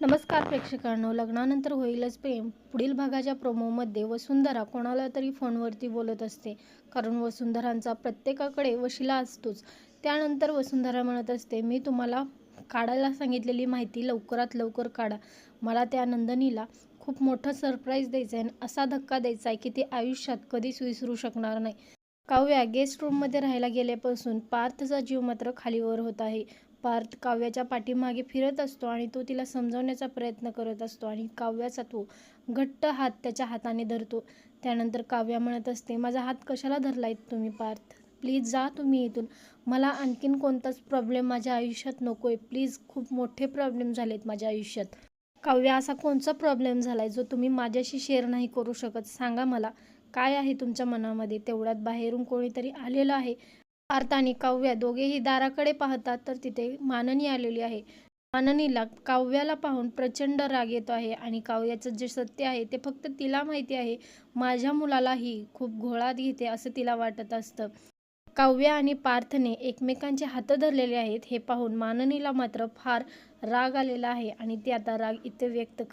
नमस्कार प्रेक्षकांनो लग्नानंतर होईलच प्रेम. पुढील भागाच्या प्रोमोमध्ये वसुंधरा कोणाला तरी फोनवरती बोलत असते. कारण वसुंधरांचा प्रत्येकाकडे वशिला असतोच. त्यानंतर वसुंधरा म्हणत असते मी तुम्हाला काढायला सांगितलेली माहिती लवकरात लवकर काढा. मला त्या नंदनीला खूप मोठं सरप्राईज द्यायचं आहे आणि असा धक्का द्यायचा आहे की ते आयुष्यात कधीच विसरू शकणार नाही. काव्या गेस्ट रूममध्ये राहायला गेल्यापासून पार्थचा जीव मात्र खालीवर होत आहे. पार्थ काव्याच्या पाठीमागे फिरत असतो आणि तो तिला समजवण्याचा प्रयत्न करत असतो आणि काव्याचा तो घट्ट हात त्याच्या हाताने धरतो. त्यानंतर काव्या म्हणत असते माझा हात कशाला धरलाय तुम्ही पार्थ? प्लीज जा तुम्ही इथून. मला आणखीन कोणताच प्रॉब्लेम माझ्या आयुष्यात नको आहे प्लीज खूप मोठे प्रॉब्लेम झालेत माझ्या आयुष्यात. काव्या असा कोणचा प्रॉब्लेम झाला आहे जो तुम्ही माझ्याशी शेअर नाही करू शकत? सांगा मला काय आहे तुमच्या मनामध्ये? तेवढ्यात बाहेरून कोणीतरी आलेलं आहे. पार्थ आणि काव्या दोघेही दाराकडे पाहतात तर तिथे माननी आलेली आहे. माननीला काव्याला पाहून प्रचंड राग येतो आहे आणि काव्याचं जे सत्य आहे ते फक्त तिला माहिती आहे. माझ्या मुलालाही खूप घोळात घेते असं तिला वाटत असतं. काव्या आणि पार्थने एकमेकांचे हात धरलेले आहेत हे पाहून माननीला मात्र फार राग आलेला आहे आणि ती आता राग इथे व्यक्त कर